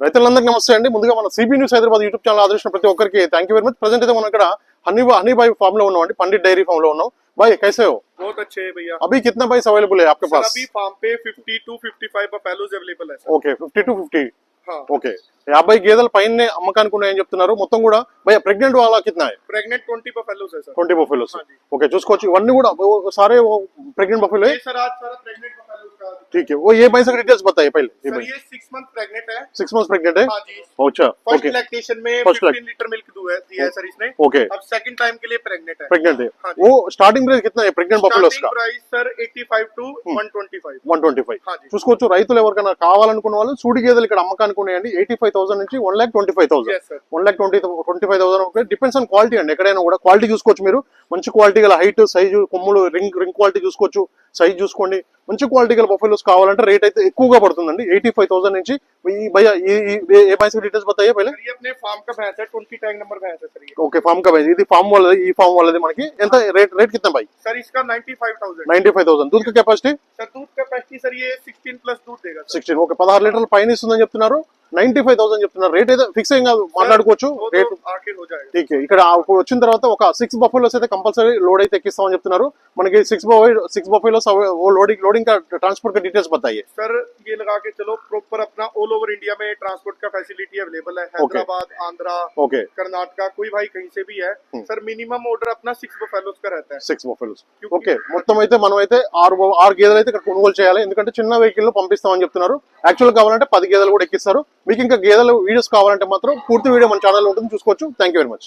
రైతులందరికీ నమస్తే అండి. ముందుగా మన CB news Hyderabad YouTube channel ఆదర్శించిన ప్రతి ఒక్కరికి thank you very much present అయితే మనం ఇక్కడ హనీ हनी भाई फार्म లో ఉన్నాం पंडित డైరీ फार्म లో ఉన్నాం. भाई कैसे हो बहुत अच्छे हैं भैया। अभी कितना बाइस अवेलेबल है आपके पास? अभी ఓకే 50 టు 50 ఓకే యాభై గేదెల పైన అమ్మకానికి ఉన్నాయని చెప్తున్నారు. మొత్తం కూడా భయ ప్రెగ్నెంట్ వాళ్ళ కింద pregnant twenty buffaloes twenty buffaloes okay చూసుకోవచ్చు. ఇవన్నీ కూడా ఒకసారి ప్రెగ్నెంట్ బఫెలో ठीक है वो ये भैंस का डिटेल्स बताइए पहले सर ये 6 मंथ प्रेग्नेंट है सिक्स मंथ्स प्रेग्नेंट है हाँ जी अच्छा फर्स्ट ओके लैक्टेशन में First 15 लीटर मिल्क दिया है दिया है सर इसने ओके अब सेकंड टाइम के लिए प्रेग्नेंट है प्रेग्नेंट है हाँ जी। वो स्टार्टिंग प्राइस कितना है प्रेग्नेंट बफेलोस स्टार्टिंग का price sir 85 to 125 one twenty five हाँ जी చూసుకోవచ్చు రైతులు ఎవరికైనా కావాలనుకున్న వాళ్ళు సూడి గేదెలు ఇక్కడ అమ్మకానికి ఉన్నాయండి ఎయిటీ ఫైవ్ థౌసండ్ నుంచి one lakh twenty five thousand yes sir one lakh twenty twenty five thousand depends on quality అండి ఎక్కడైనా కూడా క్వాలిటీ చూసుకోవచ్చు మీరు మంచి క్వాలిటీ గల హైట్ సైజు కొమ్ములు రింగ్ రింగ్ క్వాలిటీ చూసుకోవచ్చు సైజ్ చూసుకోండి మంచి క్వాలిటీ గల బఫెలోస్ కావాలంటే రేట్ అయితే ఎక్కువగా పడుతుందండి ఎయిటీ ఫైవ్ థౌసंड నుంచి भैया ये भैंस की डिटेल्स बताइए पहले ये अपने फार्म का भैंस है ट्वेंटी टैंक नंबर भैंस है सर ओके फार्म का भैंस ఇది फार्म वाला ఈ फार्म वाला మనకి ఎంత రేట్ రేట్ कितना भाई सर इसका 95000 95000 दूध का कैपेसिटी सर दूध कैपेसिटी सर ये 16 प्लस दूध देगा 16 ओके 16 లీటర్ల పైన ఇస్తుందని చెప్తున్నారు నైన్టీ ఫైవ్ థౌసండ్ చెప్తున్నారు రేట్ అయితే ఫిక్స్ ఏం కాదు మాట్లాడుకోవచ్చు वो రేట్ तो आके हो जाएगा ఠీక్ ఇక్కడ ఇప్పుడు వచ్చిన తర్వాత ఒక సిక్స్ బఫెలోస్ అయితే కంపల్సరీ లోడ్ అయితే ఎక్కిస్తామని చెప్తున్నారు మనకి సిక్స్ సిక్స్ బఫెలోస్ वो लोडिंग लोडिंग का ट्रांसपोर्ट का डिटेल्स बताइए सर ये लगा के चलो प्रॉपर अपना ऑल ओवर इंडिया में ट्रांसपोर्ट का फैसिलिटी अवेलेबल है हैदराबाद आंध्रा ఓకే कर्नाटका कोई भाई कहीं से भी है हम्म। सर मिनिमम ऑर्डर अपना सिक्स बफेलोज का रहता है సిక్స్ బఫెలోస్ क्योंकि- ఓకే మొత్తం అయితే మనం అయితే ఆరు బ- ఆరు గేదెలు అయితే ఇక్కడ కొనుగోలు చేయాలి ఎందుకంటే చిన్న వెహికల్ లో పంపిస్తామని చెప్తున్నారు యాక్చువల్ కావాలంటే పది గేదెలు కూడా ఎక్కిస్తారు మీకు ఇంకా గేదెలు వీడియోస్ కావాలంటే మాత్రం పూర్తి వీడియో మన ఛానల్లో ఉంటుంది. చూసుకోవచ్చు. Thank you very much